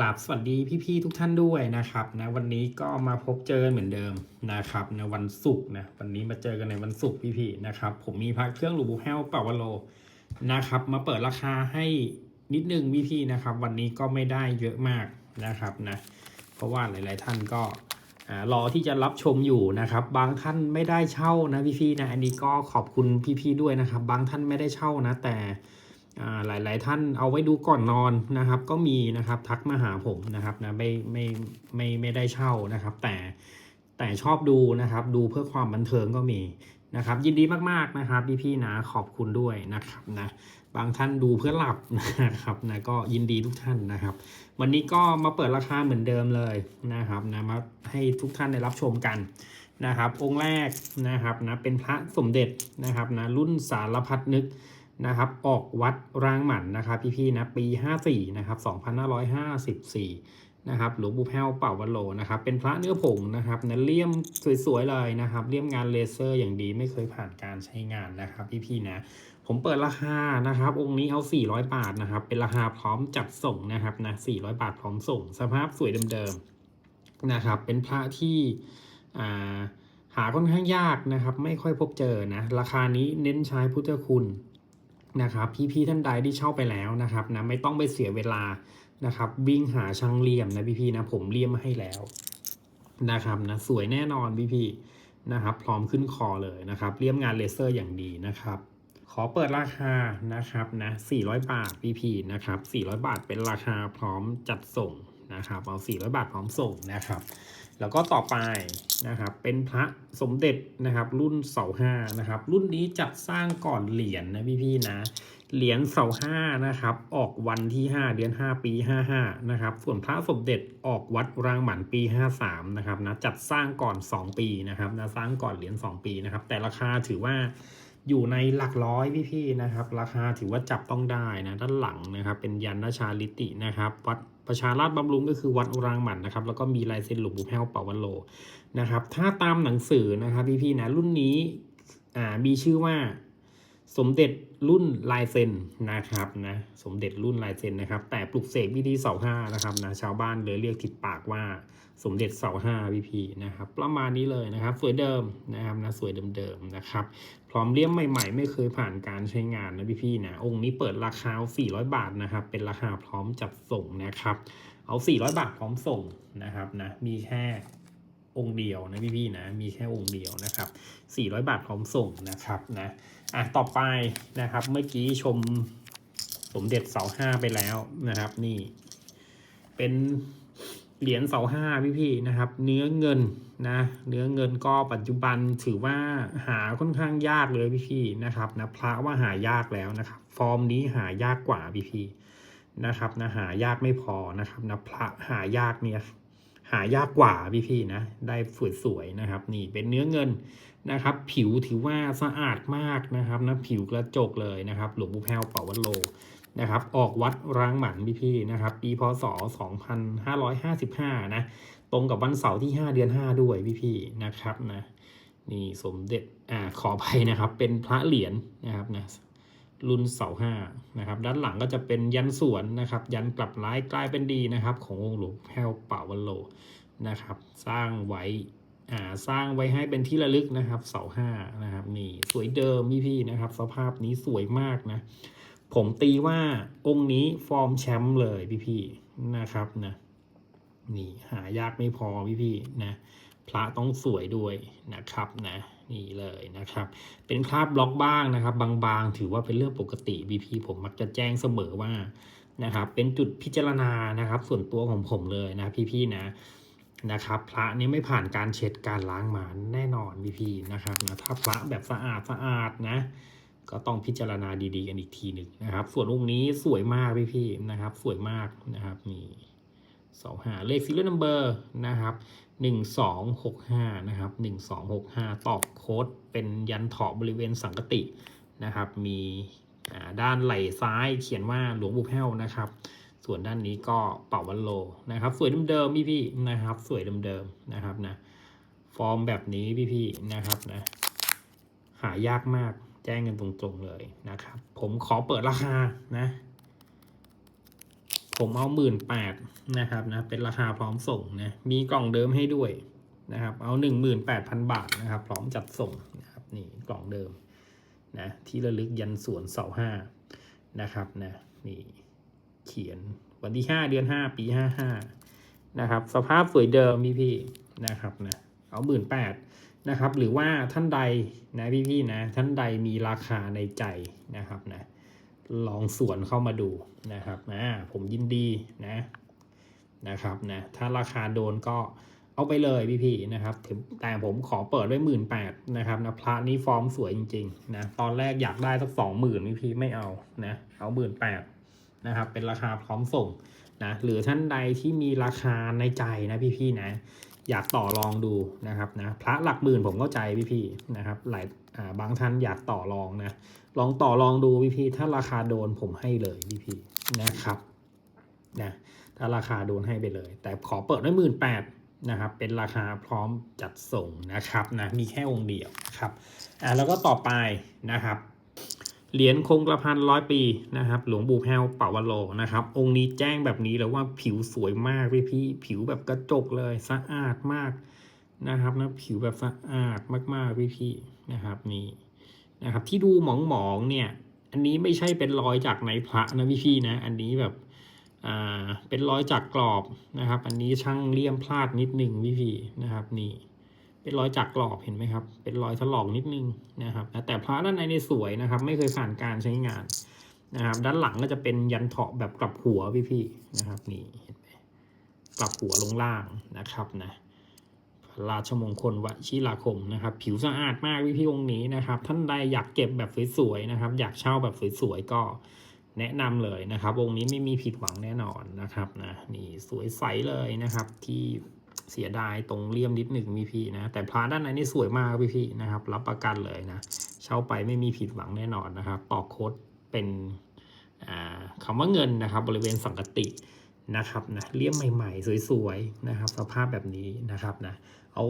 กราบสวัสดีพี่ๆทุกท่านด้วยนะครับนะวันนี้ก็มาพบเจอเหมือนเดิมนะครับในวันศุกร์นะวันนี้มาเจอกันในวันศุกร์พี่ๆนะครับผมมีพระเครื่องหลูบูแฮลเปาวโลนะครับมาเปิดราคาให้นิดนึงพี่ๆนะครับ วันนี้ก็ไม่ได้เยอะมากนะครับนะเพราะว่าหลายๆท่านก็อ่ารอที่จะรับชมอยู่นะครับ บางท่านไม่ได้เช่านะพี่ๆนะอันนี้ก็ขอบคุณพี่ๆด้วยนะครับ บางท่านไม่ได้เช่านะแต่ อ่าหลายๆท่านเอาไว้ดูก่อนนอนนะครับ ก็มีนะครับทักมาหาผมนะครับนะไม่ไม่ไม่ไม่ได้เช่านะครับ แต่แต่ชอบดูนะครับ ดูเพื่อความบันเทิงก็มีนะครับ ยินดีมากๆนะครับพี่ๆนะขอบคุณด้วยนะครับนะบางท่านดูเพื่อหลับนะครับนะก็ยินดีทุกท่านนะครับ วันนี้ก็มาเปิดราคาเหมือนเดิมเลยนะครับนะมาให้ทุกท่านได้รับชมกันนะครับ องค์แรกนะครับนะเป็นพระสมเด็จนะครับนะรุ่นสารพัดนึก นะครับ ออกวัดรางหมันนะครับพี่ๆนะปี 54นะครับ2554นะครับหลวงปู่แพ้วเป่าวันโลนะครับ เป็นพระเนื้อผงนะครับนะเลี่ยมสวยๆเลยนะครับเลี่ยมงานเลเซอร์อย่างดีไม่เคยผ่านการใช้งานนะครับพี่ๆนะผมเปิดราคานะครับ องค์นี้เอา 400 บาทนะครับ เป็นราคาพร้อมจัดส่งนะครับนะ400 บาทพร้อมส่ง สภาพสวยเดิมๆนะครับ เป็นพระที่อ่าหาค่อนข้างยากนะครับ ไม่ค่อยพบเจอนะ ราคานี้เน้นใช้พุทธคุณ นะครับพี่ๆท่านใดที่เช่าไปแล้วนะครับนะไม่ต้องไปเสียเวลานะครับ วิ่งหาช่างเลี่ยมนะพี่ๆนะผมเลี่ยมมาให้แล้วนะครับนะสวยแน่นอนพี่ๆนะครับ พร้อมขึ้นคอเลยนะครับเลี่ยมงานเลเซอร์อย่างดีนะครับขอเปิดราคานะครับนะ400 บาทพี่ๆนะครับ400 บาทเป็นราคาพร้อมจัดส่งนะครับ เอา 400 บาทพร้อมส่งนะครับ แล้วก็ต่อไปนะครับเป็นพระสมเด็จนะครับรุ่นเสาห้านะครับรุ่นนี้จัดสร้างก่อนเหรียญนะพี่ๆนะเหรียญเสาห้านะครับออกวันที่ 5 เดือน 5 ปี 55นะครับส่วนพระสมเด็จออกวัดรางหมันปี 53นะครับนะจัดสร้างก่อน 2 ปีนะครับนะสร้างก่อนเหรียญ2ปีนะครับแต่ราคาถือว่าอยู่ในหลักร้อยพี่ๆนะครับ ราคาถือว่าจับต้องได้นะด้านหลังนะครับเป็นยันราชาลิตินะครับวัด ประชาราชบำรุงก็คือวัดอุรางหมันนะครับ แล้วก็มีลายเซ็นหลวงปู่แพ้วเป่าวันโลนะครับ ถ้าตามหนังสือนะครับพี่ๆนะรุ่นนี้อ่ามีชื่อว่าสมเด็จรุ่นลายเซ็นนะครับนะสมเด็จรุ่นลายเซ็นนะครับ แต่ปลุกเสกวิธีเสาห้านะครับนะชาวบ้านเลยเรียกติดปากว่าสมเด็จเสาห้าพี่พีนะครับ ประมาณนี้เลยนะครับ สวยเดิมนะครับนะสวยเดิมๆนะครับ อมเลี่ยมใหม่ ๆ ไม่เคยผ่านการใช้งานนะพี่ๆนะองค์นี้เปิดราคา 400 บาทนะครับ เป็นราคาพร้อมจัดส่งนะครับ เอา 400 บาทพร้อมส่งนะครับนะมีแค่องค์เดียวนะพี่ๆนะมีแค่องค์เดียวนะครับ 400 บาทพร้อมส่งนะครับนะอะต่อไปนะครับ เมื่อกี้ชมสมเด็จเสาห้าไปแล้วนะครับ นี่ เป็น เหรียญเสาห้าพี่ๆนะครับ เนื้อเงินนะเนื้อเงินก็ปัจจุบันถือว่าหาค่อนข้างยากเลยพี่ๆนะครับนะพระว่าหายากแล้วนะครับ ฟอร์มนี้หายากกว่าพี่ๆนะครับนะหายากไม่พอนะครับนะพระหายากเนี่ยหายากกว่าพี่ๆนะได้สวยๆนะครับ นี่เป็นเนื้อเงินนะครับ ผิวถือว่าสะอาดมากนะครับนะผิวกระจกเลยนะครับ หลวงปู่แพ้วเป่าวัดโล นะครับ ออกวัดร้างหมันพี่พี่นะครับ ปีพศ 2555 นะ ตรงกับวันเสาร์ที่ 5 เดือน 5 ด้วยพี่พี่นะครับนะ นี่สมเด็จ อ่า ขออภัยนะครับ เป็นพระเหรียญนะครับนะ รุ่นเสาห้านะครับ ด้านหลังก็จะเป็นยันสวนนะครับ ยันกลับร้ายกลายเป็นดีนะครับ ขององค์หลวงแพ้วป่าวัดโลนะครับ สร้างไว้อ่าสร้างไว้ให้เป็นที่ระลึกนะครับ เสาห้านะครับ นี่สวยเดิมพี่พี่นะครับ สภาพนี้สวยมากนะ ผมตีว่าองค์นี้ฟอร์มแชมป์เลยพี่พี่ๆนะครับนะนี่หายากไม่พอพี่พี่ๆนะพระต้องสวยด้วยนะครับนะนี่เลยนะครับ เป็นคราบบล็อกบ้างนะครับ บางๆ ถือว่าเป็นเรื่องปกติพี่พีผมมักจะแจ้งเสมอว่านะครับ เป็นจุดพิจารณานะครับ ส่วนตัวของผมเลยนะพี่พี่ๆนะนะครับ พระนี่ไม่ผ่านการเช็ดการล้างมาแน่นอนพี่พี่ๆนะครับนะถ้าพระแบบสะอาดสะอาดนะ ก็ต้องพิจารณาดีๆกันอีกทีหนึ่งนะครับ ส่วนองค์นี้สวยมากพี่พี่ๆนะครับ สวยมากนะครับนี่สองหาเลขซีเรียลนัมเบอร์นะครับหนึ่งสองหกห้านะครับหนึ่งสองหกห้าตอกโค้ดเป็นยันเถาะบริเวณสังกตินะครับ มีด้านไหล่ซ้ายเขียนว่าหลวงปู่แพ้วนะครับ ส่วนด้านนี้ก็เป่าวันโลนะครับ สวยเดิมๆพี่ๆนะครับ สวยเดิมๆนะครับนะฟอร์มแบบนี้พี่ๆนะครับนะหายากมาก แจ้งกันตรงๆเลยนะครับ ผมขอเปิดราคานะ ผมเอาหมื่นแปดนะครับนะ เป็นราคาพร้อมส่งนะ มีกล่องเดิมให้ด้วยนะครับ เอาหนึ่งหมื่นแปดพันบาทนะครับ พร้อมจัดส่งนะครับ นี่กล่องเดิมนะที่ระลึกยันสวนเสาห้านะครับนะนี่เขียนวันที่ห้าเดือนห้าปีห้าห้านะครับ สภาพสวยเดิมพี่พี่ๆนะครับนะเอาหมื่นแปด นะครับ หรือว่าท่านใดนะพี่ๆนะท่านใดมีราคาในใจนะครับนะลองส่วนเข้ามาดูนะครับนะผมยินดีนะนะครับนะถ้าราคาโดนก็เอาไปเลยพี่ๆนะครับแต่ผมขอเปิดไว้หมื่นแปดนะครับนะพระนี้ฟอร์มสวยจริงๆนะตอนแรกอยากได้สักสองหมื่นพี่ๆไม่เอานะเอาหมื่นแปดนะครับเป็นราคาพร้อมส่งนะหรือท่านใดที่มีราคาในใจนะพี่ๆนะ อยากต่อรองดูนะครับนะพระหลักหมื่นผมเข้าใจพี่ๆนะครับหลายอ่าบางท่านอยากต่อรองนะลองต่อลองดูพี่พี่ถ้าราคาโดนผมให้เลยพี่พี่นะครับนะถ้าราคาโดนให้ไปเลย แต่ขอเปิดด้วยหมื่นแปดนะครับเป็นราคาพร้อมจัดส่งนะครับนะมีแค่องค์เดียวครับอ่าแล้วก็ต่อไปนะครับ เหรียญคงกระพันร้อยปีนะครับ หลวงปู่แพ้วเป่าวโลนะครับ องค์นี้แจ้งแบบนี้แล้วว่าผิวสวยมากพี่พี่ผิวแบบกระจกเลยสะอาดมากนะครับนะผิวแบบสะอาดมากๆพี่พี่นะครับนี่นะครับ ที่ดูหมองๆเนี่ย อันนี้ไม่ใช่เป็นรอยจากในพระนะพี่พี่นะ อันนี้แบบอ่าเป็นรอยจากกรอบนะครับ อันนี้ช่างเลี่ยมพลาดนิดหนึ่งพี่พี่นะครับนี่ เป็นรอยจากกรอบเห็นไหมครับ เป็นรอยถลอกนิดนึงนะครับแต่พระด้านในนี่สวยนะครับ ไม่เคยผ่านการใช้งานนะครับ ด้านหลังก็จะเป็นยันเถาะแบบกลับหัวพี่พี่ๆนะครับนี่เห็นไหมกลับหัวลงล่างนะครับนะราชมงคลวชิราคมนะครับ ผิวสะอาดมากพี่พี่องค์นี้นะครับ ท่านใดอยากเก็บแบบสวยๆนะครับ อยากเช่าแบบสวยๆก็แนะนำเลยนะครับองค์นี้ไม่มีผิดหวังแน่นอนนะครับนะนี่สวยใสเลยนะครับที่ เสียดายตรงเลี่ยมนิดหนึ่งพี่พี่นะ แต่พระด้านในนี่สวยมากพี่พี่นะครับ รับประกันเลยนะ เช่าไปไม่มีผิดหวังแน่นอนนะครับ ต่อโค้ดเป็นอ่าคำว่าเงินนะครับ บริเวณสังกตินะครับนะเลี่ยมใหม่ๆ สวยๆนะครับ สภาพแบบนี้นะครับนะเอา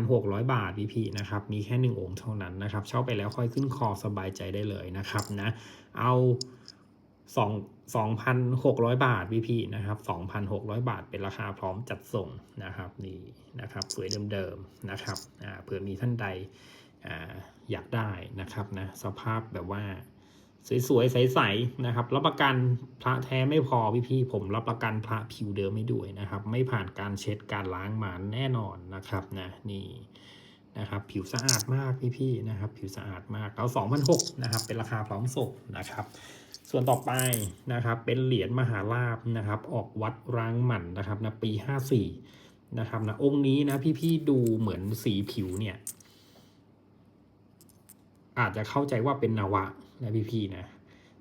2,600 บาทพี่พี่นะครับ มีแค่หนึ่งองค์เท่านั้นนะครับ เช่าไปแล้วค่อยขึ้นคอสบายใจได้เลยนะครับนะ เอา2 2,600 บาทพี่พี่นะครับ 2,600 บาทเป็นราคาพร้อมจัดส่งนะครับนี่นะครับสวยเดิมๆนะครับอ่าเผื่อมีท่านใดอ่าอยากได้นะครับนะสภาพแบบว่าสวยๆใสๆนะครับ รับประกันพระแท้ไม่พอพี่ๆผมรับประกันพระผิวเดิมไม่ด้วยนะครับ ไม่ผ่านการเช็ดการล้างมาแน่นอนนะครับนะนี่นะครับ ผิวสะอาดมากพี่ๆนะครับ ผิวสะอาดมากเอา2,006นะครับ เป็นราคาพร้อมส่งนะครับ ส่วนต่อไปนะครับเป็นเหรียญมหาลาบนะครับ ออกวัดร้างหมันนะครับนะปี 54 นะครับนะองค์นี้นะพี่ๆดูเหมือนสีผิวเนี่ย อาจจะเข้าใจว่าเป็นนวะนะพี่ๆนะ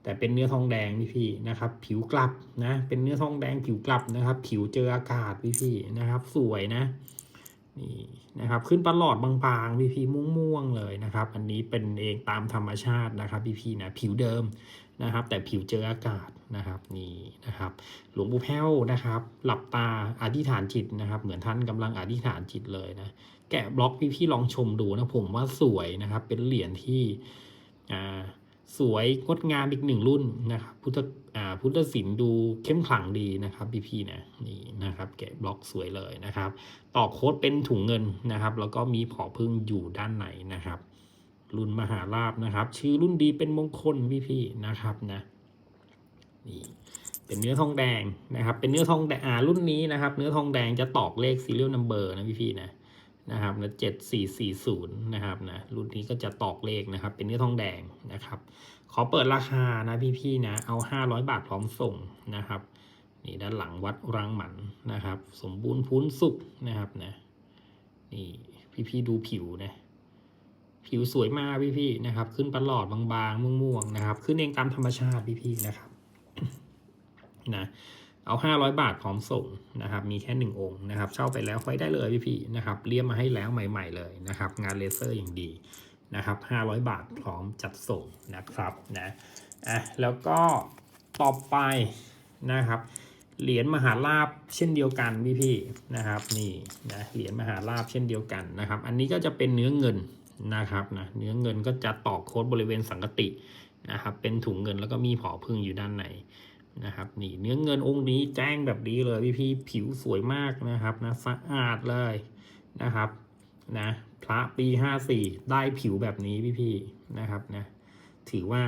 แต่เป็นเนื้อทองแดงพี่ๆนะครับ ผิวกลับนะเป็นเนื้อทองแดงผิวกลับนะครับ ผิวเจออากาศพี่ๆนะครับ สวยนะนี่นะครับขึ้นประหลอดบางๆพี่ๆม่วงๆเลยนะครับ อันนี้เป็นเองตามธรรมชาตินะครับพี่ๆนะผิวเดิม นะครับ แต่ผิวเจออากาศนะครับนี่นะครับหลวงปู่แพ้วนะครับ หลับตาอธิษฐานจิตนะครับ เหมือนท่านกำลังอธิษฐานจิตเลยนะแกะบล็อกพี่ๆลองชมดูนะผมว่าสวยนะครับ เป็นเหรียญที่อ่าสวยงดงามอีกหนึ่งรุ่นนะครับพุทธอ่าพุทธศิลป์ดูเข้มขลังดีนะครับพี่ๆนะนี่นะครับ แกะบล็อกสวยเลยนะครับ ต่อโค้ดเป็นถุงเงินนะครับ แล้วก็มีผอพึ่งอยู่ด้านในนะครับ รุ่นมหาลาบนะครับ ชื่อรุ่นดีเป็นมงคลพี่ๆนะครับนะนี่เป็นเนื้อทองแดงนะครับ เป็นเนื้อทองแดงอ่ารุ่นนี้นะครับ เนื้อทองแดงจะตอกเลข serial number นะพี่ๆนะนะครับนะเจ็ดสี่สี่ศูนย์นะครับนะรุ่นนี้ก็จะตอกเลขนะครับ เป็นเนื้อทองแดงนะครับ ขอเปิดราคานะพี่ๆนะเอาห้าร้อยบาทพร้อมส่งนะครับนี่ด้านหลังวัดรังหมันนะครับ สมบูรณ์พุ้นสุกนะครับนะนี่พี่ๆดูผิวนะ ผิวสวยมากพี่ๆนะครับ ขึ้นประหลอดบางๆม่วงๆนะครับ ขึ้นเองตามธรรมชาติพี่ๆนะครับนะเอา500บาทพร้อมส่งนะครับ มีแค่1องค์นะครับ เช่าไปแล้วค่อยได้เลยพี่ๆนะครับเลี่ยมมาให้แล้วใหม่ๆเลยนะครับ งานเลเซอร์อย่างดีนะครับ500บาทพร้อมจัดส่งนะครับนะอะแล้วก็ต่อไปนะครับเหรียญมหาลาบเช่นเดียวกันพี่ๆนะครับนี่นะเหรียญมหาลาบเช่นเดียวกันนะครับ อันนี้ก็จะเป็นเนื้อเงิน นะครับนะเนื้อเงินก็จะตอกโค้ดบริเวณสังกตินะครับเป็นถุงเงินแล้วก็มีผอพึ่งอยู่ด้านในนะครับนี่เนื้อเงินองค์นี้แจ้งแบบนี้เลยพี่พี่ผิวสวยมากนะครับนะสะอาดเลยนะครับนะพระปีห้าสี่ได้ผิวแบบนี้พี่พี่นะครับนะถือว่า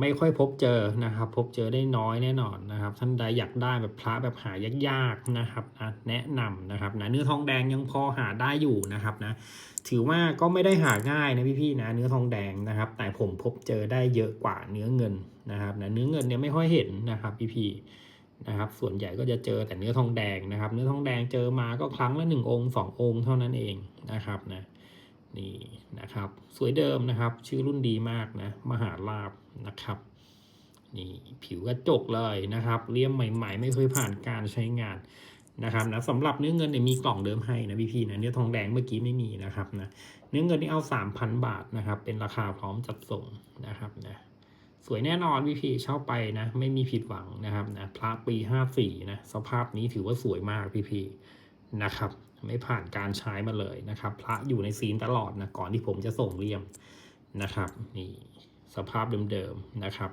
ไม่ค่อยพบเจอนะครับ พบเจอได้น้อยแน่นอนนะครับ ท่านใดอยากได้แบบพระแบบหายากๆนะครับนะแนะนำนะครับนะเนื้อทองแดงยังพอหาได้อยู่นะครับนะถือว่าก็ไม่ได้หาง่ายนะพี่ๆนะเนื้อทองแดงนะครับ แต่ผมพบเจอได้เยอะกว่าเนื้อเงินนะครับนะเนื้อเงินเนี่ยไม่ค่อยเห็นนะครับพี่ๆนะครับ ส่วนใหญ่ก็จะเจอแต่เนื้อทองแดงนะครับ เนื้อทองแดงเจอมาก็ครั้งละหนึ่งองค์สององค์เท่านั้นเองนะครับนะนี่นะครับ สวยเดิมนะครับ ชื่อรุ่นดีมากนะมหาลาบ นะครับนี่ผิวกระจกเลยนะครับเลี่ยมใหม่ ๆ ไม่เคยผ่านการใช้งานนะครับนะสำหรับเนื้อเงินเนี่ยมีกล่องเดิมให้นะพี่พี่ๆนะเนื้อทองแดงเมื่อกี้ไม่มีนะครับนะเนื้อเงินนี่เอาสามพันบาทนะครับ เป็นราคาพร้อมจัดส่งนะครับนะสวยแน่นอนพี่พี่ๆเช่าไปนะ ไม่มีผิดหวังนะครับนะพระปีห้าสี่นะสภาพนี้ถือว่าสวยมากพี่พี่ๆนะครับ ไม่ผ่านการใช้มาเลยนะครับ พระอยู่ในซีนตลอดนะก่อนที่ผมจะส่งเลี่ยมนะครับนี่ สภาพเดิมๆนะครับ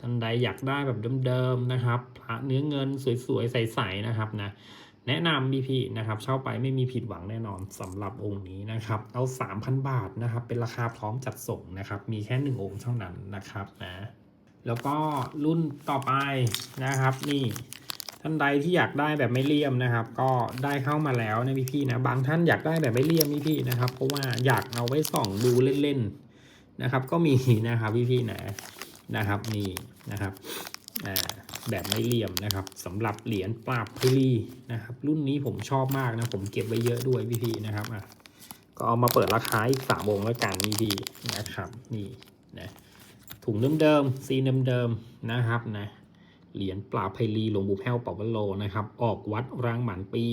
ท่านใดอยากได้แบบเดิมๆนะครับพระเนื้อเงินสวยๆใสๆนะครับนะแนะนำพี่พี่ๆนะครับเช่าไปไม่มีผิดหวังแน่นอนสำหรับองค์นี้นะครับ เอา 3,000 บาทนะครับ เป็นราคาพร้อมจัดส่งนะครับ มีแค่หนึ่งองค์เท่านั้นนะครับนะแล้วก็รุ่นต่อไปนะครับ นี่ท่านใดที่อยากได้แบบไม่เลี่ยมนะครับ ก็ได้เข้ามาแล้วนะพี่พี่ๆนะบางท่านอยากได้แบบไม่เลี่ยมพี่พี่ๆนะครับ เพราะว่าอยากเอาไว้ส่องดูเล่น นะครับ ก็มีนะครับพี่ๆนะนะครับนี่นะครับแบบไม่เหลี่ยมนะครับสำหรับเหรียญปราบพลีนะครับ รุ่นนี้ผมชอบมากนะผมเก็บไว้เยอะด้วยพี่ๆนะครับอะก็เอามาเปิดราคาอีกสามวงแล้วกันนี่พี่นะครับนี่นะถุงเดิมๆซีเดิมๆนะครับนะเหรียญปราบพลีหลวงปู่แพ้วปอบวโลนะครับ ออกวัดรางหมันปี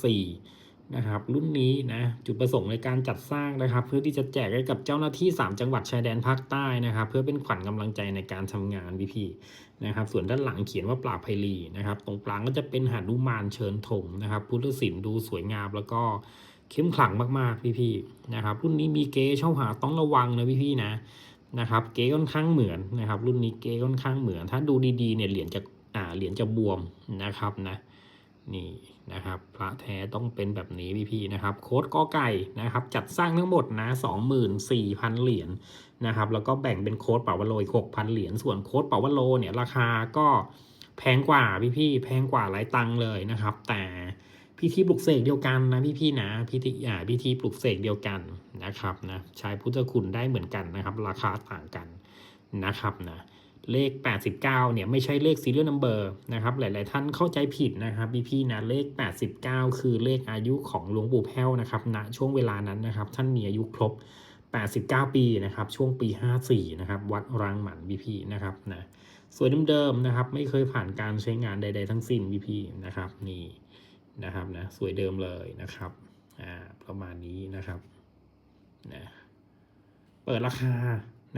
54 นะครับ รุ่นนี้นะจุดประสงค์ในการจัดสร้างนะครับ เพื่อที่จะแจกให้กับเจ้าหน้าที่ 3 จังหวัดชายแดนภาคใต้นะครับ เพื่อเป็นขวัญกำลังใจในการทำงานพี่ๆนะครับ ส่วนด้านหลังเขียนว่าปราบไพลีนะครับ ตรงกลางก็จะเป็นหานุมานเชิญธงนะครับ พุทธศิลป์ดูสวยงามแล้วก็เข้มขลังมากๆพี่ๆนะครับ รุ่นนี้มีเก๊เช่าหาต้องระวังนะพี่ๆนะนะครับ เก๊ค่อนข้างเหมือนนะครับ รุ่นนี้เก๊ค่อนข้างเหมือน ถ้าดูดีๆเนี่ยเหรียญจะอ่าเหรียญจะบวมนะครับนะ นี่นะครับพระแท้ต้องเป็นแบบนี้พี่ๆนะครับ โค้ดกอไก่นะครับ จัดสร้างทั้งหมดนะ24,000 เหรียญนะครับ แล้วก็แบ่งเป็นโค้ดเป่าวโลอีกหกพันเหรียญส่วนโค้ดเป่าวโลเนี่ยราคาก็แพงกว่าพี่ๆแพงกว่าหลายตังเลยนะครับ แต่พิธีปลุกเสกเดียวกันนะพี่ๆนะพิธีอ่าพิธีปลุกเสกเดียวกันนะครับนะใช้พุทธคุณได้เหมือนกันนะครับ ราคาต่างกันนะครับนะ เลข 89 เนี่ยไม่ใช่เลข serial number นะครับ หลาย ๆ ท่านเข้าใจผิดนะครับพี่ๆนะเลข 89 คือเลขอายุของหลวงปู่แพ้วนะครับณช่วงเวลานั้นนะครับ ท่านมีอายุครบ 89 ปีนะครับช่วงปี 54 นะครับ วัดรางหมันบีพีนะครับนะสวยเดิมๆนะครับ ไม่เคยผ่านการใช้งานใด ๆ ทั้งสิ้นบีพีนะครับนี่นะครับนะสวยเดิมเลยนะครับอ่าประมาณนี้นะครับนะเปิดราคา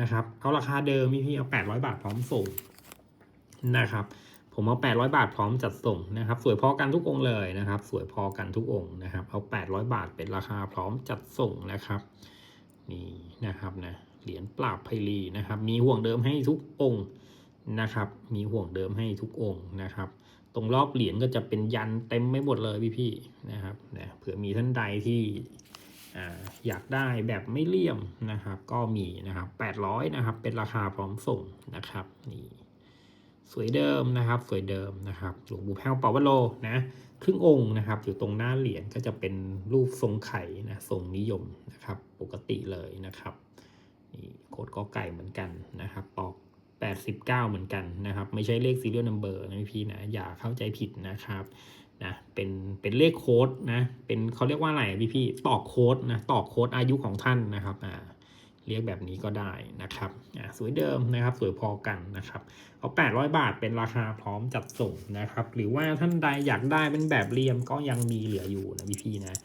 นะครับ เอาราคาเดิมพี่พี่เอา 800 บาทพร้อมส่งนะครับ ผมเอา 800 บาทพร้อมจัดส่งนะครับ สวยพอกันทุกองเลยนะครับ สวยพอกันทุกองนะครับ เอา 800 บาทเป็นราคาพร้อมจัดส่งนะครับนี่นะครับนะเหรียญปราบไพลีนะครับ มีห่วงเดิมให้ทุกองค์นะครับ มีห่วงเดิมให้ทุกองค์นะครับ ตรงรอบเหรียญก็จะเป็นยันเต็มไม่หมดเลยพี่ๆนะครับนะเผื่อมีท่านใดที่ อยากได้แบบไม่เลี่ยมนะครับก็มีนะครับ800นะครับเป็นราคาพร้อมส่งนะครับนี่สวยเดิมนะครับ สวยเดิมนะครับหลวงปู่แพ้วเปาวโลนะครึ่งองค์นะครับ อยู่ตรงหน้าเหรียญก็จะเป็นรูปทรงไข่นะทรงนิยมนะครับ ปกติเลยนะครับนี่โคดกอไก่เหมือนกันนะครับปอก 89 เหมือนกันนะครับ ไม่ใช่เลข serial number นะพี่นะอย่าเข้าใจผิดนะครับ นะเป็นเป็นเลขโค้ดนะเป็นเขาเรียกว่าอะไรพี่พี่ตอกโค้ดนะตอกโค้ดอายุของท่านนะครับอ่าเรียกแบบนี้ก็ได้นะครับอ่าสวยเดิมนะครับสวยพอกันนะครับเอา800 บาทเป็นราคาพร้อมจัดส่งนะครับ หรือว่าท่านใดอยากได้เป็นแบบเรียมก็ยังมีเหลืออยู่นะพี่พี่นะ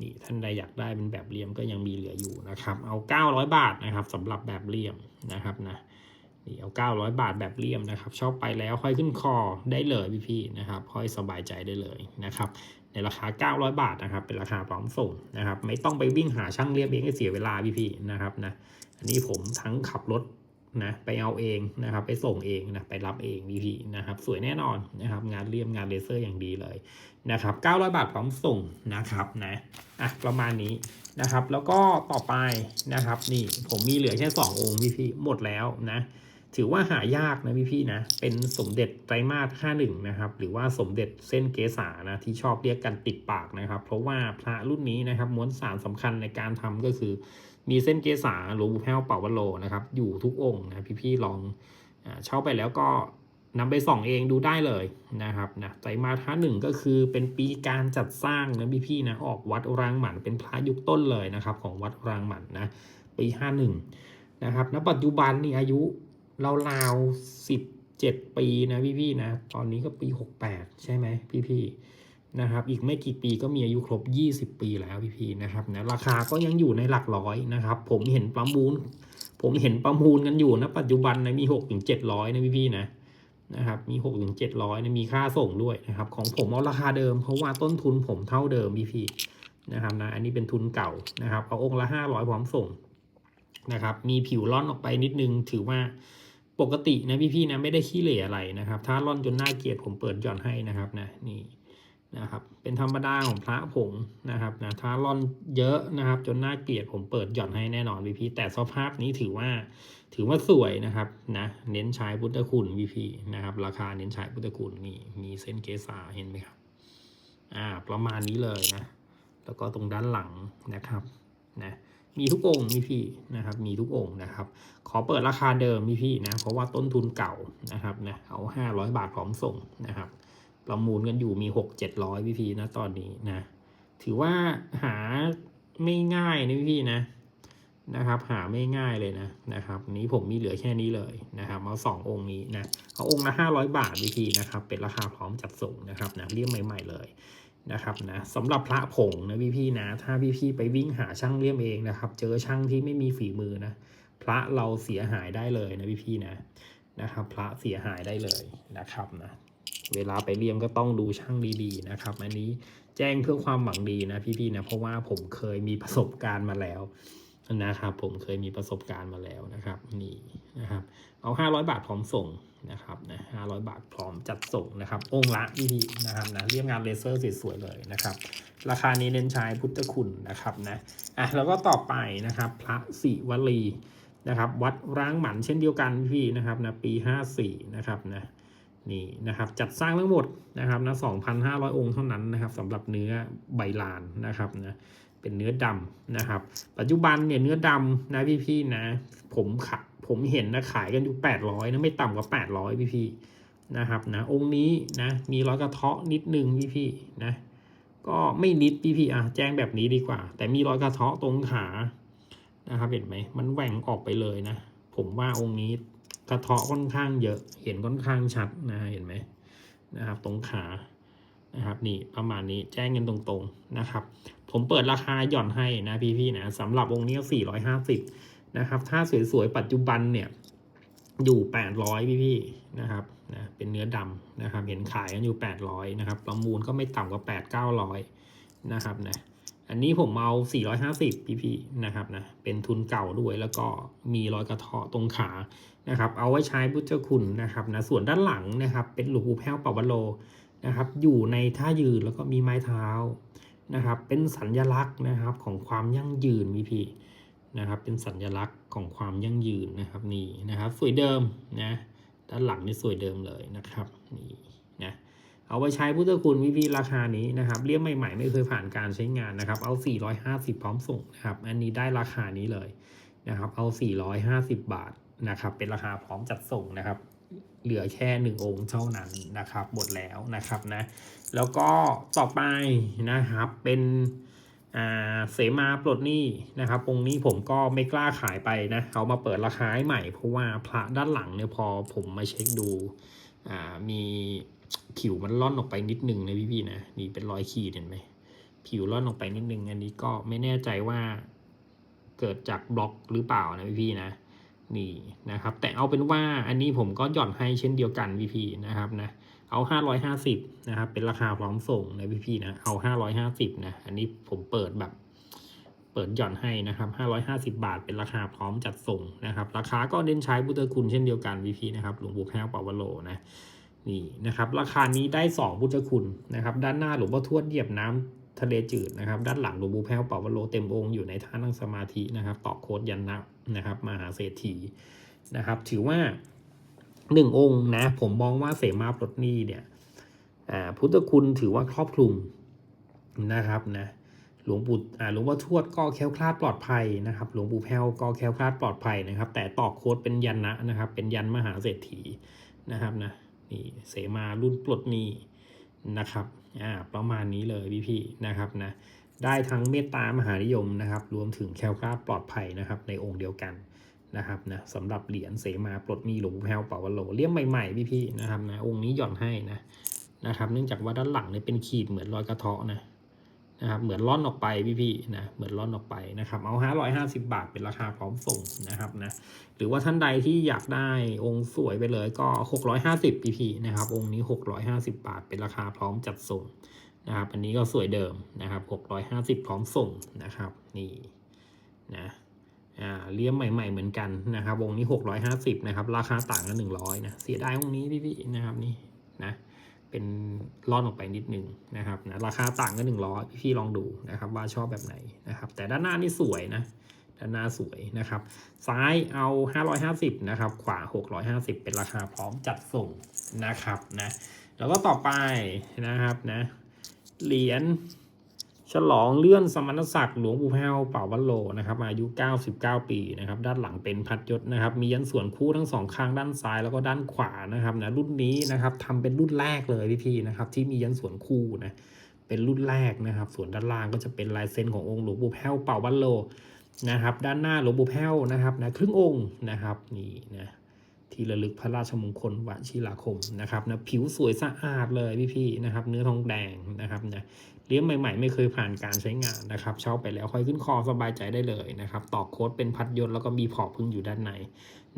นี่ท่านใดอยากได้เป็นแบบเรียมก็ยังมีเหลืออยู่นะครับ เอา 900 บาทนะครับสำหรับแบบเรียมนะครับนะ นี่เอา 900 บาทแบบเรียมนะครับชอบไปแล้วค่อยขึ้นคอได้เลยพี่พี่นะครับค่อยสบายใจได้เลยนะครับในราคา 900 บาทนะครับ เป็นราคาพร้อมส่งนะครับ ไม่ต้องไปวิ่งหาช่างเรียบเองให้เสียเวลาพี่พี่นะครับนะอันนี้ผมทั้งขับรถนะไปเอาเองนะครับ ไปส่งเองนะไปรับเองพี่พี่นะครับ สวยแน่นอนนะครับ งานเลี่ยมงานเลเซอร์อย่างดีเลยนะครับ 900 บาทพร้อมส่งนะครับนะอะประมาณนี้นะครับ แล้วก็ต่อไปนะครับ นี่ผมมีเหลือแค่ 2 องค์พี่พี่หมดแล้วนะ ถือว่าหายากนะพี่พี่นะ เป็นสมเด็จไตรมาส51นะครับ หรือว่าสมเด็จเส้นเกษานะที่ชอบเรียกกันติดปากนะครับ เพราะว่าพระรุ่นนี้นะครับม้วนสารสำคัญในการทำก็คือ มีเส้นเกษาหลวงปู่แพ้วเป่าวโลนะครับ อยู่ทุกองค์นะพี่ๆลองอเช่าไปแล้วก็นำไปส่องเองดูได้เลยนะครับนะไตรมาสห้าหนึ่งก็คือเป็นปีการจัดสร้างนะพี่ๆนะออกวัดรางหมันเป็นพระยุคต้นเลยนะครับ ของวัดรางหมันนะปีห้าหนึ่งนะครับณปัจจุบันนี่อายุ เราวสิบเจ็ดปีนะพี่ๆนะ ตอนนี้ก็ปีหกแปดใช่ไหมพี่ๆนะครับ อีกไม่กี่ปีก็มีอายุครบยี่สิบปีแล้วพี่ๆนะครับนะราคาก็ยังอยู่ในหลักร้อยนะครับ ผมเห็นประมูล ผมเห็นประมูลกันอยู่นะปัจจุบันนะมีหกถึงเจ็ดร้อยนะพี่ๆนะนะครับมีหกถึงเจ็ดร้อยนมีค่าส่งด้วยนะครับ ของผมเอาราคาเดิม เพราะว่าต้นทุนผมเท่าเดิมพี่ๆนะครับนะอันนี้เป็นทุนเก่านะครับเอาองค์ละห้าร้อยพร้อมส่งนะครับ มีผิวร่อนออกไปนิดนึงถือว่า ปกตินะพี่ๆนะไม่ได้ขี้เหร่อะไรนะครับ ถ้าร่อนจนหน่าเกลียดผมเปิดหย่อนให้นะครับนะนี่นะครับ เป็นธรรมดาของพระผงนะครับนะถ้าร่อนเยอะนะครับ จนหน่าเกลียดผมเปิดหย่อนให้แน่นอนพี่ๆแต่สภาพนี้ถือว่าถือว่าสวยนะครับนะเน้นใช้พุทธคุณพี่ๆนะครับ ราคาเน้นใช้พุทธคุณนี่มีเส้นเกษาเห็นไหมครับอ่าประมาณนี้เลยนะ แล้วก็ตรงด้านหลังนะครับนะ มีทุกองค์พี่พี่นะครับ มีทุกองค์นะครับ ขอเปิดราคาเดิมพี่พี่นะ เพราะว่าต้นทุนเก่านะครับนะเอาห้าร้อยบาทพร้อมส่งนะครับประมูลกันอยู่มีหกเจ็ดร้อยพี่พี่นะตอนนี้นะ ถือว่าหาไม่ง่ายนะพี่พี่นะนะครับ หาไม่ง่ายเลยนะนะครับ นี้ผมมีเหลือแค่นี้เลยนะครับเอาสององค์นี้นะเอาองค์ละห้าร้อยบาทพี่พี่นะครับ เป็นราคาพร้อมจัดส่งนะครับนะเรียกใหม่ ๆ เลย นะครับนะสำหรับพระผงนะพี่พี่นะ ถ้าพี่พี่ไปวิ่งหาช่างเลี่ยมเองนะครับ เจอช่างที่ไม่มีฝีมือนะ พระเราเสียหายได้เลยนะพี่พี่นะนะครับ พระเสียหายได้เลยนะครับนะเวลาไปเลี่ยมก็ต้องดูช่างดีๆนะครับ อันนี้แจ้งเพื่อความหวังดีนะพี่พี่ๆนะเพราะว่าผมเคยมีประสบการณ์มาแล้วนะครับ ผมเคยมีประสบการณ์มาแล้วนะครับ นี่นะครับ เอา 500 บาทพร้อมส่ง นะครับนะ500บาทพร้อมจัดส่งนะครับ องค์ละพี่พี่นะครับนะเรียบงานเลเซอร์สวยๆเลยนะครับ ราคานี้เน้นใช้พุทธคุณนะครับนะอะแล้วก็ต่อไปนะครับ พระศิวลีนะครับวัดร้างหมันเช่นเดียวกันพี่นะครับนะปี 54 นะครับนะนี่นะครับจัดสร้างทั้งหมดนะครับนะ2,500 องค์เท่านั้นนะครับสำหรับเนื้อใบลานนะครับนะเป็นเนื้อดำนะครับ ปัจจุบันเนี่ยเนื้อดำนะพี่ๆนะผมขะ ผมเห็นนะขายกันอยู่ 800นะไม่ต่ำกว่า 800 พี่ๆนะครับนะองค์นี้นะมีรอยกระเทาะนิดนึงพี่ๆนะก็ไม่นิดพี่ๆอะแจ้งแบบนี้ดีกว่า แต่มีรอยกระเทาะตรงขานะครับเห็นไหมมันแหว่งออกไปเลยนะ ผมว่าองค์นี้กระเทาะค่อนข้างเยอะเห็นค่อนข้างชัดนะเห็นไหมนะครับ ตรงขานะครับนี่ประมาณนี้แจ้งเงินตรงๆนะครับ ผมเปิดราคาหย่อนให้นะพี่ๆนะสำหรับองค์นี้450 นะครับถ้าสวยๆปัจจุบันเนี่ยอยู่800พี่ๆนะครับนะเป็นเนื้อดำนะครับ เห็นขายกันอยู่800นะครับประมูลก็ไม่ต่ำกว่า8 900นะครับนะอันนี้ผมเอา 450 พี่ๆนะครับนะ เป็นทุนเก่าด้วยแล้วก็มีรอยกระเทาะตรงขานะครับ เอาไว้ใช้พุทธคุณนะครับนะ ส่วนด้านหลังนะครับ เป็นหลวงปู่แพ้วเป่าวโลนะครับ อยู่ในท่ายืนแล้วก็มีไม้เท้านะครับ เป็นสัญลักษณ์นะครับของความยั่งยืนพี่พี่ นะครับเป็นสัญลักษณ์ของความยั่งยืนนะครับนี่นะครับสวยเดิมนะด้านหลังนี่สวยเดิมเลยนะครับนี่นะเอาไปใช้พุทธคุณพี่พี่ราคานี้นะครับเรียกใหม่ๆ ไม่เคยผ่านการใช้งานนะครับเอา 450 พร้อมส่งนะครับอันนี้ได้ราคานี้เลยนะครับเอา 450 บาทนะครับเป็นราคาพร้อมจัดส่งนะครับเหลือแค่หนึ่งองค์เท่านั้นนะครับหมดแล้วนะครับนะแล้วก็ต่อไปนะครับเป็น เสมาปลดหนี้นะครับองค์นี้ผมก็ไม่กล้าขายไปนะเขามาเปิดราคาให้ใหม่ เพราะว่าพระด้านหลังเนี่ยพอผมมาเช็คดูอ่ามีผิวมันล่อนออกไปนิดนึงนะพี่ๆนะนี่เป็นรอยขีดเห็นไหมผิวล่อนออกไปนิดนึงอันนี้ก็ไม่แน่ใจว่าเกิดจากบล็อกหรือเปล่านะพี่ๆนะนี่นะครับแต่เอาเป็นว่าอันนี้ผมก็หย่อนให้เช่นเดียวกันพี่ๆนะครับนะ เอา550นะครับเป็นราคาพร้อมส่งนะพี่ๆนะเอา550นะอันนี้ผมเปิดแบบเปิดหย่อนให้นะครับ550บาทเป็นราคาพร้อมจัดส่งนะครับ ราคาก็เน้นใช้พุทธคุณเช่นเดียวกันวีพีนะครับหลวงปู่แพ้วปาวโลนะนี่นะครับราคานี้ได้2พุทธคุณนะครับ ด้านหน้าหลวงพ่อทวดเหยียบน้ำทะเลจืดนะครับ ด้านหลังหลวงปู่แพ้วปาวโลเต็มองค์อยู่ในท่านั่งสมาธินะครับต่อโคดยันนะนะครับมหาเศรษฐีนะครับ ถือว่า หนึ่งองค์นะ ผมมองว่าเสมาปลดหนี้เนี่ยพุทธคุณถือว่าครอบคลุมนะครับนะหลวงปู่หลวงพ่อทวดก็แคล้วคลาดปลอดภัยนะครับ หลวงปู่แพ้วก็แคล้วคลาดปลอดภัยนะครับ แต่ตอกโค้ดเป็นยันนะนะครับ เป็นยันมหาเศรษฐีนะครับนะนี่เสมารุ่นปลดหนี้นะครับอ่าประมาณนี้เลยพี่พี่ๆนะครับนะได้ทั้งเมตตามหานิยมนะครับ รวมถึงแคล้วคลาดปลอดภัยนะครับ ในองค์เดียวกัน นะครับนะสำหรับเหรียญเสมาปลดหนี้หลวงแพวเป่าวโลเลี่ยมใหม่ๆพี่พี่ๆนะครับนะองค์นี้หย่อนให้นะนะครับเนื่องจากว่าด้านหลังเนี่ยเป็นขีดเหมือนรอยกระเทาะนะนะครับเหมือนล่อนออกไปพี่ๆนะเหมือนล่อนออกไปนะครับเอาห้าร้อยห้าสิบาทเป็นราคาพร้อมส่งนะครับนะหรือว่าท่านใดที่อยากได้องค์สวยไปเลยก็หกร้อยห้าสิบพี่ๆนะครับองค์นี้หกร้อยห้าสิบาทเป็นราคาพร้อมจัดส่งนะครับอันนี้ก็สวยเดิมนะครับหกร้อยห้าสิบพร้อมส่งนะครับนี่นะ อ่าเลี่ยมใหม่ ๆ เหมือนกันนะครับ วงนี้หกร้อยห้าสิบนะครับ ราคาต่างกันหนึ่งร้อยนะ เสียดายองนี้พี่ๆนะครับนี่นะเป็นล่อนออกไปนิดนึงนะครับนะราคาต่างกันหนึ่งร้อพี่ๆลองดูนะครับว่าชอบแบบไหนนะครับ แต่ด้านหน้านี่สวยนะด้านหน้าสวยนะครับ ซ้ายเอา 550 นะครับ ขวา 650 เป็นราคาพร้อมจัดส่งนะครับนะแล้วก็ต่อไปนะครับนะเหรียญ ฉลองเลื่อนสมณศักดิ์หลวงปู่แพ้วเป่าวัลโลนะครับอายุ 99 ปีนะครับด้านหลังเป็นพัดยศนะครับมียันส่วนคู่ทั้งสองข้างด้านซ้ายแล้วก็ด้านขวานะครับนะรุ่นนี้นะครับทำเป็นรุ่นแรกเลยพี่ๆนะครับที่มียันส่วนคู่นะเป็นรุ่นแรกนะครับ ส่วนด้านล่างก็จะเป็นลายเซ็นขององค์หลวงปู่แพ้วเป่าวัลโลนะครับด้านหน้าหลวงปู่แพ้วนะครับนะครึ่งองค์นะครับนี่นะที่ระลึกพระราชมงคลวชิราคมนะครับนะผิวสวยสะอาดเลยพี่ๆนะครับ เนื้อทองแดงนะครับนะ เลี้ยงใหม่ๆ ไม่เคยผ่านการใช้งานนะครับเช่าไปแล้วค่อยขึ้นคอสบายใจได้เลยนะครับตอกโค้ดเป็นพัดยนต์แล้วก็มีพอพึ่งอยู่ด้านใน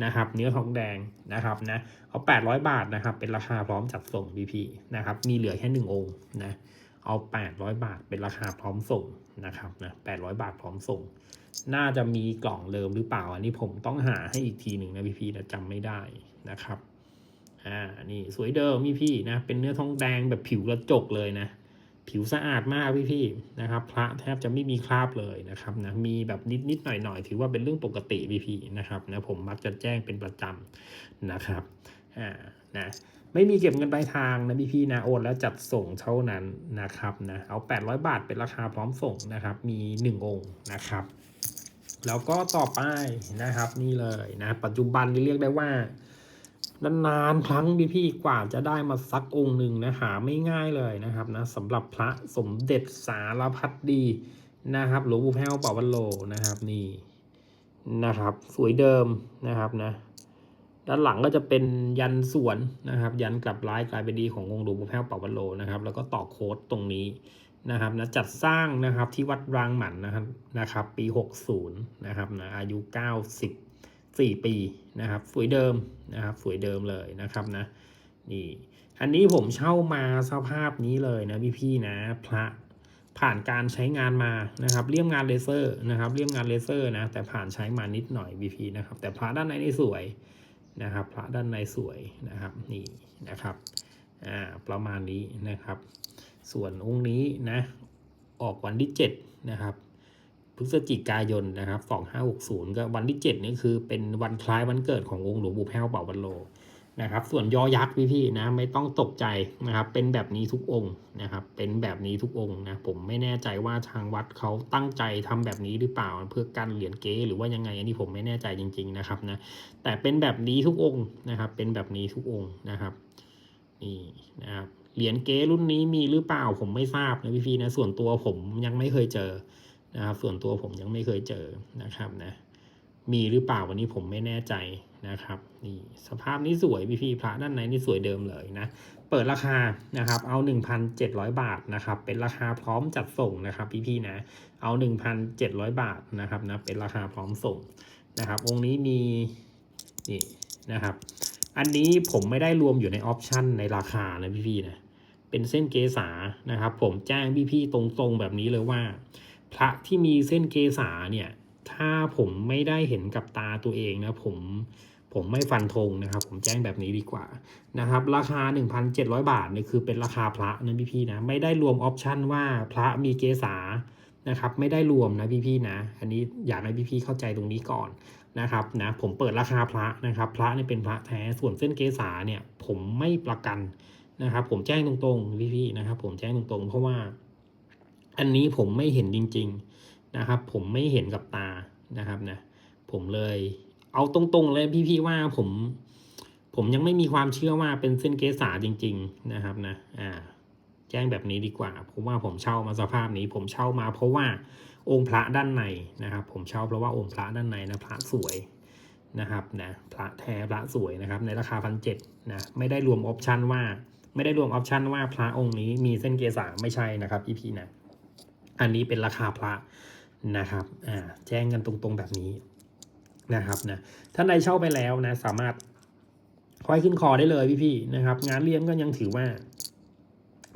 นะครับ เนื้อทองแดงนะครับนะเอา 800 บาทนะครับ เป็นราคาพร้อมจัดส่ง BP นะครับ มีเหลือแค่ 1 องค์นะเอา 800 บาทเป็นราคาพร้อมส่งนะครับนะ800 บาทพร้อมส่ง น่าจะมีกล่องเดิมหรือเปล่า อันนี้ผมต้องหาให้อีกทีหนึ่งนะพี่ๆนะจำไม่ได้นะครับอ่านี่สวยเดิมพี่ๆนะเป็นเนื้อทองแดงแบบผิวกระจกเลยนะ ผิวสะอาดมากพี่ๆนะครับพระแทบจะไม่มีคราบเลยนะครับนะมีแบบนิดนิดหน่อยหน่อยถือว่าเป็นเรื่องปกติพี่ๆนะครับนะผมมักจะแจ้งเป็นประจำนะครับอ่านะไม่มีเก็บเงินปลายทางนะพี่ๆนะโอนแล้วจัดส่งเท่านั้นนะครับนะเอา 800 บาทเป็นราคาพร้อมส่งนะครับ มี 1 องค์นะครับ แล้วก็ต่อไปนะครับนี่เลยนะปัจจุบันเรียกได้ว่า นานๆครั้งพี่พี่ๆกว่าจะได้มาสักองค์หนึ่งนะหาไม่ง่ายเลยนะครับนะสำหรับพระสมเด็จสารพัดดีนะครับหลวงปู่แพ้วเป่าวันโลนะครับนี่นะครับ สวยเดิมนะครับนะด้านหลังก็จะเป็นยันสวนนะครับ ยันกลับร้ายกลายเป็นดีขององค์หลวงปู่แพ้วเป่าวันโลนะครับ แล้วก็ต่อโค้ดตรงนี้นะครับนะจัดสร้างนะครับที่วัดรางหมันนะครับนะครับ ปี 60 นะครับนะอายุ 90 สี่ปีนะครับสวยเดิมนะครับสวยเดิมเลยนะครับนะนี่อันนี้ผมเช่ามาสภาพนี้เลยนะพี่ๆนะพระผ่านการใช้งานมานะครับเลี่ยมงานเลเซอร์นะครับเลี่ยมงานเลเซอร์นะแต่ผ่านใช้มานิดหน่อยพี่ๆนะครับแต่พระด้านในนี่สวยนะครับพระด้านในสวยนะครับนี่นะครับอ่าประมาณนี้นะครับ ส่วนองค์นี้นะออกวันที่7นะครับ พฤศจิกายนนะครับ2560 ก็วันที่ 7 นี่คือเป็นวันคล้ายวันเกิดขององค์หลวงปู่แพ้วเป่าวันโลนะครับ ส่วนยอยักษ์พี่ๆนะไม่ต้องตกใจนะครับ เป็นแบบนี้ทุกองค์นะครับ เป็นแบบนี้ทุกองค์นะผมไม่แน่ใจว่าทางวัดเขาตั้งใจทำแบบนี้หรือเปล่าเพื่อกันเหรียญเก๊หรือว่ายังไงอันนี้ผมไม่แน่ใจจริง ๆนะครับนะแต่เป็นแบบนี้ทุกองค์นะครับ เป็นแบบนี้ทุกองค์นะครับนี่นะครับเหรียญเก๊รุ่นนี้มีหรือเปล่าผมไม่ทราบนะพี่ๆนะส่วนตัวผมยังไม่เคยเจอ นะครับส่วนตัวผมยังไม่เคยเจอนะครับนะมีหรือเปล่าวันนี้ผมไม่แน่ใจนะครับนี่สภาพนี้สวยพี่พี่พระด้านในนี่สวยเดิมเลยนะเปิดราคานะครับเอา 1,700 บาทนะครับเป็นราคาพร้อมจัดส่งนะครับพี่พี่นะเอา 1,700 บาทนะครับนะเป็นราคาพร้อมส่งนะครับองค์นี้มีนี่นะครับอันนี้ผมไม่ได้รวมอยู่ในออปชันในราคานะพี่พี่นะเป็นเส้นเกษานะครับผมแจ้งพี่พี่ตรงๆแบบนี้เลยว่า พระที่มีเส้นเกษาเนี่ย ถ้าผมไม่ได้เห็นกับตาตัวเองนะผมผมไม่ฟันธงนะครับ ผมแจ้งแบบนี้ดีกว่านะครับ ราคา 1,700 บาทเนี่ยคือเป็นราคาพระนะพี่ๆนะ ไม่ได้รวมออปชันว่าพระมีเกษานะครับ ไม่ได้รวมนะพี่ๆนะ อันนี้อยากให้พี่ๆเข้าใจตรงนี้ก่อนนะครับนะผมเปิดราคาพระนะครับ พระเนี่ยเป็นพระแท้ส่วนเส้นเกษาเนี่ย ผมไม่ประกันนะครับ ผมแจ้งตรงๆพี่ๆนะครับ ผมแจ้งตรงๆ เพราะว่า อันนี้ผมไม่เห็นจริง ๆนะครับ ผมไม่เห็นกับตานะครับนะผมเลยเอาตรงๆเลยพี่ๆว่าผมผมยังไม่มีความเชื่อว่าเป็นเส้นเกษาจริง ๆนะครับนะอ่าแจ้งแบบนี้ดีกว่าเพราะว่าผมเช่ามาสภาพนี้ ผมเช่ามา เพราะว่าองค์พระด้านในนะครับ ผมเช่าเพราะว่าองค์พระด้านในนะพระสวยนะครับนะพระแท้พระสวยนะครับ ในราคาพันเจ็ดนะไม่ได้รวมออปชันว่า ไม่ได้รวมออปชันว่าพระองค์นี้มีเส้นเกษาไม่ใช่นะครับพี่ๆนะ อันนี้เป็นราคาพระนะครับอ่าแจ้งกันตรงๆแบบนี้นะครับนะท่านใดเช่าไปแล้วนะ สามารถค่อยขึ้นคอได้เลยพี่ๆนะครับ งานเลี้ยงก็ยังถือว่า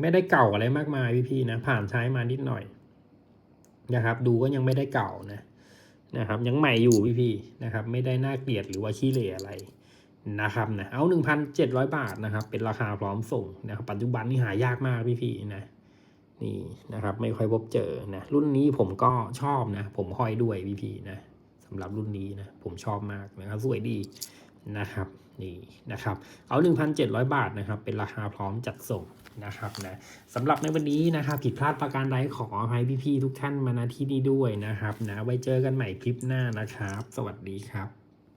ไม่ได้เก่าอะไรมากมายพี่ๆนะ ผ่านใช้มานิดหน่อยนะครับ ดูก็ยังไม่ได้เก่านะนะครับ ยังใหม่อยู่พี่ๆนะครับ ไม่ได้น่าเกลียดหรือว่าขี้เหร่อะไรนะครับนะเอา 1,700 บาทนะครับ เป็นราคาพร้อมส่งนะครับ ปัจจุบันนี่หายากมากพี่ๆนะ นี่นะครับไม่ค่อยพบเจอนะรุ่นนี้ผมก็ชอบนะ ผมห้อยด้วยพี่พีนะสำหรับรุ่นนี้นะผมชอบมากนะครับสวยดีนะครับนี่นะครับเอา 1,700 บาทนะครับ เป็นราคาพร้อมจัดส่งนะครับนะสำหรับในวันนี้นะครับผิดพลาดประการใดขออภัยพี่ๆทุกท่านมาณที่นี้ด้วยนะครับนะไว้เจอกันใหม่คลิปหน้านะครับ สวัสดีครับ